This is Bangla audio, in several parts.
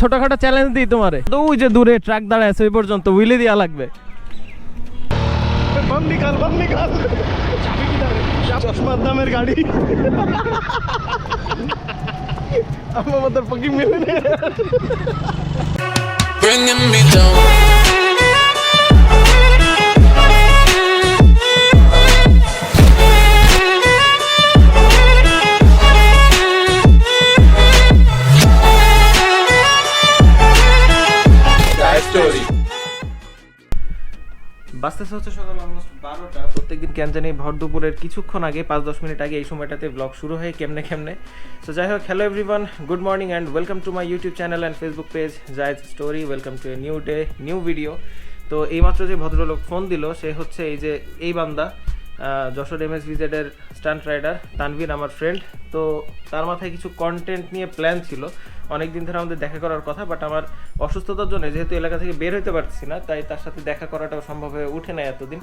ছোটখাটো চ্যালেঞ্জ দিই তোমারে। তো ওই যে দূরে ট্রাক দাঁড়ায় আছে ওই পর্যন্ত উইলে দেওয়া লাগবে। দামের গাড়ি। আমার মতো পাখি মিলে Bringing me down. বাঁচতেছে হচ্ছে সকাল অলমোস্ট বারোটা। প্রত্যেকদিন কেন জানি ভর দুপুরের কিছুক্ষণ আগে, পাঁচ দশ মিনিট আগে এই সময়টাতে ব্লগ শুরু হয়, কেমনে কেমনে। সো যাই হোক hello everyone good morning and welcome to my YouTube channel and Facebook page Zayed story welcome to a new day new video তো এইমাত্র যে ভদ্রলোক ফোন দিল, সে হচ্ছে এই যে এই বান্দা যশোর এম এস ভিজেডের স্টান্ট রাইডার তানভীর, আমার ফ্রেন্ড তো তার মাথায় কিছু কন্টেন্ট নিয়ে প্ল্যান ছিল। অনেক দিন ধরে আমাদের দেখা করার কথা বাট আমার অসুস্থতার জন্য যেহেতু এলাকা থেকে বের হতে পারছি না, তাই তার সাথে দেখা করাটাও সম্ভব হয়ে উঠে না এতদিন।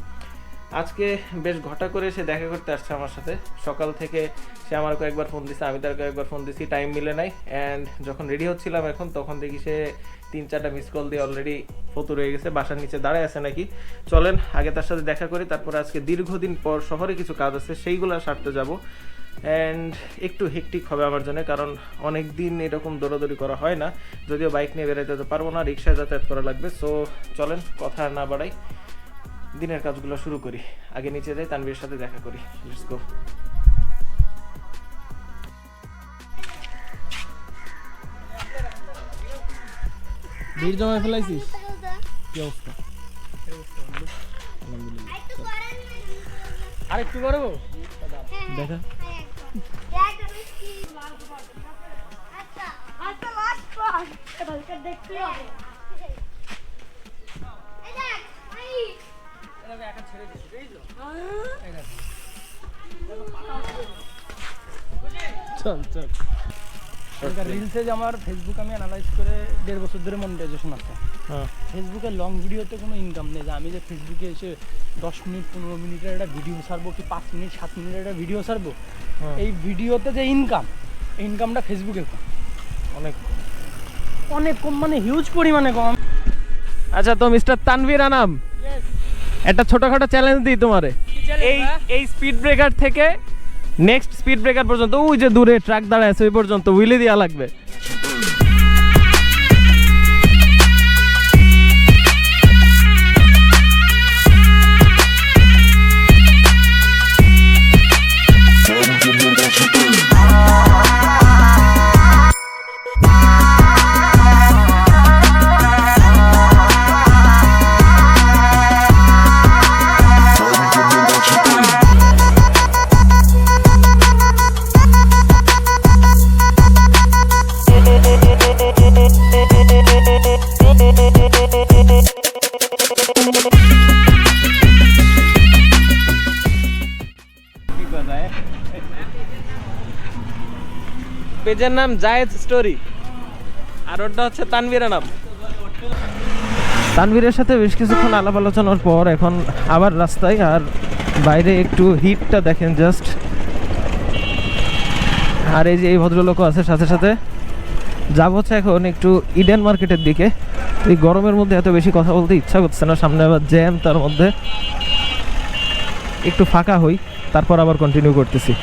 আজকে বেশ ঘটা করে সে দেখা করতে আসছে আমার সাথে। সকাল থেকে সে আমার কয়েকবার ফোন দিছে, আমি তার কয়েকবার ফোন দিছি টাইম মিলে নাই। অ্যান্ড যখন রেডি হচ্ছিলাম এখন, তখন দেখি সে তিন চারটা মিস কল দিয়ে অলরেডি ফতো রয়ে গেছে, বাসার নিচে দাঁড়ায় আছে নাকি। চলেন, আগে তার সাথে দেখা করি, তারপর আজকে দীর্ঘদিন পর শহরে কিছু কাজ আছে, সেইগুলো সারতে যাব। অ্যান্ড একটু হেকটিক হবে আমার জন্য কারণ অনেক দিন এরকম দৌড়াদৌড়ি করা হয় না। যদিও বাইক নিয়ে বেরোতে তো পারব না রিক্সায় যাতায়াত করা লাগবে। সো চলেন কথা আর না বাড়াই দিনের কাজগুলো শুরু করি। আগে নিচে যাই তানভীর সাথে দেখা করি। লেটস গো ভিড় জমা ফেলাইছিস? কি অবস্থা? আর একটু করব দেখা। দেখতে হবে এই দেখ, ভাই। চল। চল রিলসে যে আমার ফেসবুক আমি অ্যানালাইজ করে দেড় বছর ধরে মনিটাইজেশন আছে। ফেসবুকে লং ভিডিওতে কোনো ইনকাম নেই। যে আমি যে ফেসবুকে এসে দশ মিনিট পনেরো মিনিটের একটা ভিডিও ছাড়বো কি পাঁচ মিনিট সাত মিনিটের একটা ভিডিও ছাড়বো? হ্যাঁ। এই ভিডিওতে যে ইনকাম ইনকামটা ফেসবুকে অনেক অনেক কম মানে হিউজ পরিমাণে কম। আচ্ছা তো মিস্টার তানভীর আনাম একটা ছোটখাটো চ্যালেঞ্জ দিই তোমারে। এই এই স্পিড ব্রেকার থেকে নেক্সট স্পিড ব্রেকার পর্যন্ত ওই যে দূরে ট্রাক দাঁড়ায় আছে ওই পর্যন্ত উইলে দেওয়া লাগবে। পেজের নাম জায়েদ স্টোরি। আর ওটা হচ্ছে তানভীর নাম। তানভীরের সাথে বেশ কিছুক্ষণ আলাপ আলোচনার পর এখন আবার রাস্তায় আর বাইরে একটু হিটটা দেখেন জাস্ট আর এই যে এই ভদ্রলোকও আছে সাথে সাথে। যাব হচ্ছে এখন একটু ইডেন মার্কেটের দিকে। এই গরমের মধ্যে এত বেশি কথা বলতে ইচ্ছা করছে না সামনে আবার জ্যাম তার মধ্যে। একটু ফাঁকা হই। তারপর আবার কন্টিনিউ করতেছি।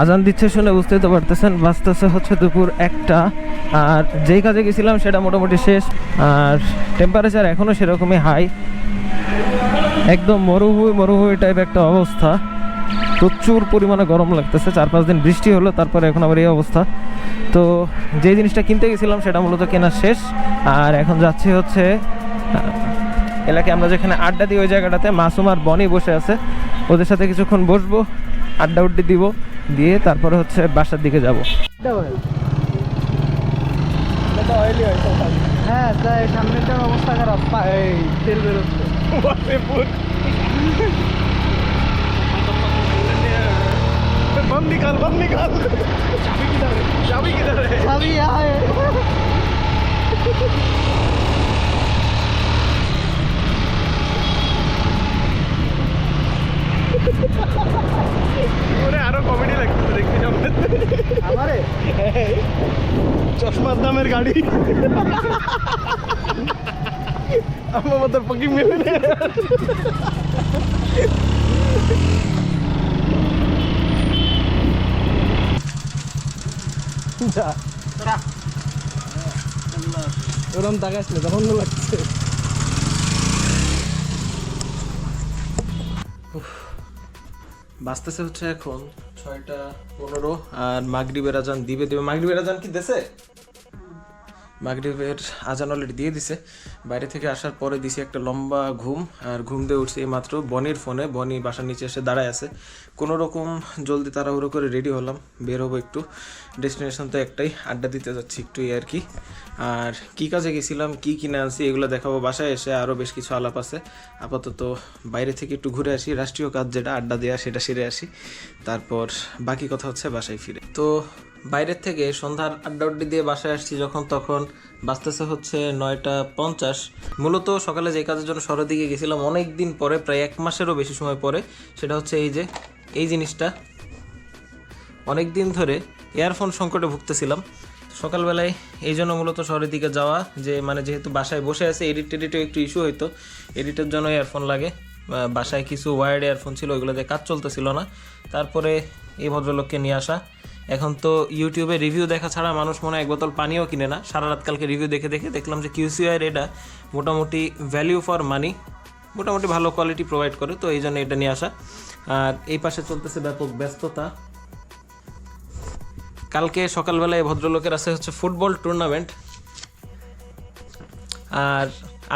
আজান দিচ্ছে শুনে বুঝতেই তো পারতেছেন বাঁচতেছে হচ্ছে দুপুর একটা। আর যেই কাজে গেছিলাম সেটা মোটামুটি শেষ, আর টেম্পারেচার এখনও সেরকমই হাই একদম মরুভূমি মরুভূমি টাইপ একটা অবস্থা। প্রচুর পরিমাণে গরম লাগতেছে, চার পাঁচ দিন বৃষ্টি হলো, তারপরে এখন আবার এই অবস্থা। তো যে জিনিসটা কিনতে গেছিলাম সেটা মূলত কেনা শেষ, আর এখন যাচ্ছি হচ্ছে এলাকায় আমরা যেখানে আড্ডা দিই ওই জায়গাটাতে, মাসুম আর বনি বসে আছে। ওদের সাথে কিছুক্ষণ বসবো আড্ডা উড্ডি দিব, দিয়ে তারপরে হচ্ছে বাসার দিকে যাব। হ্যাঁ তাই সামনেটার অবস্থা খারাপ পা- এই তেল বেরোচ্ছে बम निकाल बम निकाल चाबी किधर है चाबी किधर है চাবি यहाँ है চশমার দামের গাড়ি আমার মতো পকি ওরম তাকাস না তখন লাগছে। বাঁচতেছে হচ্ছে এখন ছয়টা পনেরো, আর মাগরিবের আজান দিবে দিবে। মাগরিবের আজান কি দেছে মাগরিবের আজান অলরেডি দিয়ে দিছে। বাইরে থেকে আসার পরে দিছি একটা লম্বা ঘুম, আর ঘুম দিয়ে উঠছি এই মাত্র বনির ফোনে। বনি বাসার নিচে এসে দাঁড়ায় আছে। কোনো রকম জলদি তাড়াহুড়ো করে রেডি হলাম, বের হব একটু। ডেস্টিনেশন তো একটাই, আড্ডা দিতে যাচ্ছি একটু আর কি। আর কি কাজে গেছিলাম, কি কিনে আনছি এগুলো দেখাবো বাসায় এসে আরও বেশ কিছু আলাপ আছে। আপাতত বাইরে থেকে একটু ঘুরে আসি, রাষ্ট্রীয় কাজ যেটা আড্ডা দেওয়া সেটা সেরে আসি। তারপর বাকি কথা হচ্ছে বাসায় ফিরে। তো বাইরের থেকে সন্ধ্যার আড্ডা আড্ডি দিয়ে বাসায় আসছি যখন, তখন বাঁচতেছে হচ্ছে নয়টা পঞ্চাশ। মূলত সকালে যে কাজের জন্য শহরের দিকে গেছিলাম অনেক দিন পরে, প্রায় এক মাসেরও বেশি সময় পরে, সেটা হচ্ছে এই যে, এই জিনিসটা। অনেক দিন ধরে ইয়ারফোন সংকটে ভুগতেছিলাম। সকালবেলায় এই জন্য মূলত শহরের দিকে যাওয়া, যে মানে যেহেতু বাসায় বসে আছে, এডিট টেডিটেও একটু ইস্যু হইতো। এডিটের জন্য ইয়ারফোন লাগে। বাসায় কিছু ওয়ার্ড ইয়ারফোন ছিল ওইগুলোতে কাজ চলতেছিল না। তারপরে এই ভদ্রলোককে নিয়ে আসা। এখন তো ইউটিউবে রিভিউ দেখা ছাড়া মানুষ মনে এক বোতল পানিও কিনে না। সারা রাত কালকে রিভিউ দেখে দেখে দেখলাম যে কিউসিআর এটা মোটামুটি ভ্যালিউ ফর মানি মোটামুটি ভালো কোয়ালিটি প্রোভাইড করে, তো এই জন্য এটা নিয়ে আসা। আর এই পাশে চলতেছে ব্যাপক ব্যস্ততা। কালকে সকালবেলায় ভদ্রলোকের আছে হচ্ছে ফুটবল টুর্নামেন্ট আর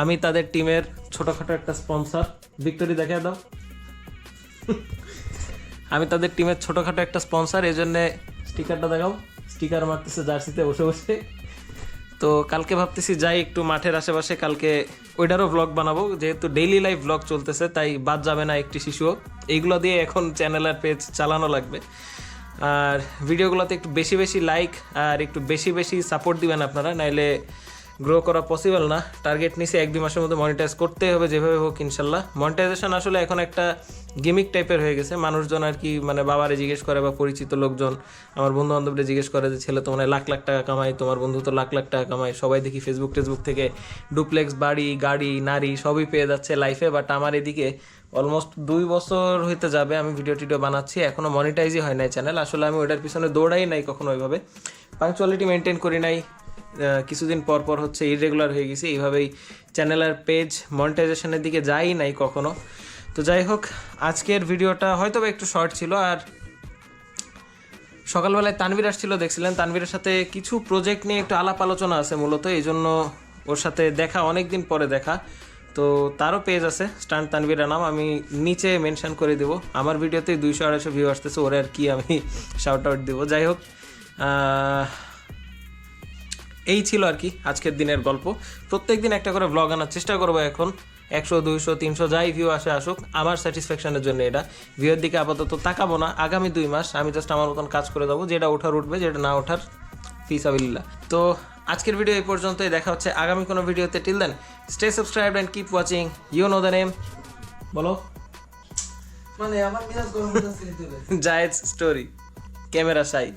আমি তাদের টিমের ছোটোখাটো একটা স্পন্সর ভিক্টোরি দেখা দাও। আমি তাদের টিমের ছোটোখাটো একটা স্পন্সর এই জন্যে স্টিকারটা দেখাও। স্টিকার মারতেছে জার্সিতে, বসে বসে। তো কালকে ভাবতেছি যাই একটু মাঠের আশেপাশে, কালকে ওইটারও ব্লগ বানাবো। যেহেতু ডেইলি লাইফ ব্লগ চলতেছে, তাই বাদ যাবে না একটি শিশুও এইগুলো দিয়ে এখন চ্যানেল আর পেজ চালানো লাগবে। আর ভিডিওগুলোতে একটু বেশি বেশি লাইক আর একটু বেশি বেশি সাপোর্ট দিবেন আপনারা। নাইলে গ্রো করা পসিবল না। টার্গেট নিচে এক, দুই মাসের মধ্যে মনিটাইজ করতে হবে যেভাবে হোক, ইনশাল্লাহ। মনিটাইজেশন আসলে এখন একটা গেমিক টাইপের হয়ে গেছে। মানুষজন আর কি মানে বাবারে জিজ্ঞেস করে বা পরিচিত লোকজন। আমার বন্ধু বান্ধবরা জিজ্ঞেস করে যে, ছেলে তো মানে লাখ লাখ টাকা কামায় তোমার বন্ধু তো লাখ লাখ টাকা কামায় সবাই দেখি ফেসবুক টেসবুক থেকে ডুপ্লেক্স বাড়ি, গাড়ি, নারী সবই পেয়ে যাচ্ছে লাইফে বাট আমার এদিকে অলমোস্ট দুই বছর হইতে যাবে আমি ভিডিও টিডিও বানাচ্ছি। এখনও মনিটাইজই হয় নাই চ্যানেল আসলে আমি ওইটার পিছনে দৌড়াই নাই কখনো ওইভাবে। পাংচুয়ালিটি মেনটেন করি নাই। কিছুদিন পর পর হচ্ছে ইরেগুলার হয়ে গেছে। এইভাবেই চ্যানেল আর পেজ মনিটাইজেশনের দিকে যাই নাই কখনো। তো যাই হোক, আজকের ভিডিওটা হয়তো একটু শর্ট ছিল আর সকালবেলায় তানভীর আসছিল, দেখছিলেন। তানভীরের সাথে কিছু প্রজেক্ট নিয়ে একটু আলাপ আলোচনা আছে মূলত, এই জন্য ওর সাথে দেখা অনেক দিন পরে দেখা। তো তারও পেজ আছে স্টান্ট তানভীরা নাম, আমি নিচে মেনশন করে দেবো। আমার ভিডিওতে দুইশো আড়াইশো ভিউ আসতেছে, ওরে আর কি আমি শাউট আউট দেবো। যাই হোক এই ছিল আর কি আজকের দিনের গল্প। প্রত্যেক দিন একটা করে ব্লগ আনার চেষ্টা করব এখন। একশো দুইশো তিনশো যাই ভিউ আসে আসুক আমার স্যাটিসফ্যাকশনের জন্য এটা। ভিউয়ের দিকে আপাতত তাকাবো না। আগামী দুই মাস আমি জাস্ট আমার মতন কাজ করে দেবো যেটা ওঠার উঠবে যেটা না ওঠার ফিসাবিল্লা তো আজকের ভিডিও এই পর্যন্তই দেখা হচ্ছে আগামী কোনো ভিডিওতে till then stay subscribe and keep watching you know the name বলো। মানে আমার মেজাজ গরম জায়েজ স্টোরি ক্যামেরা সাই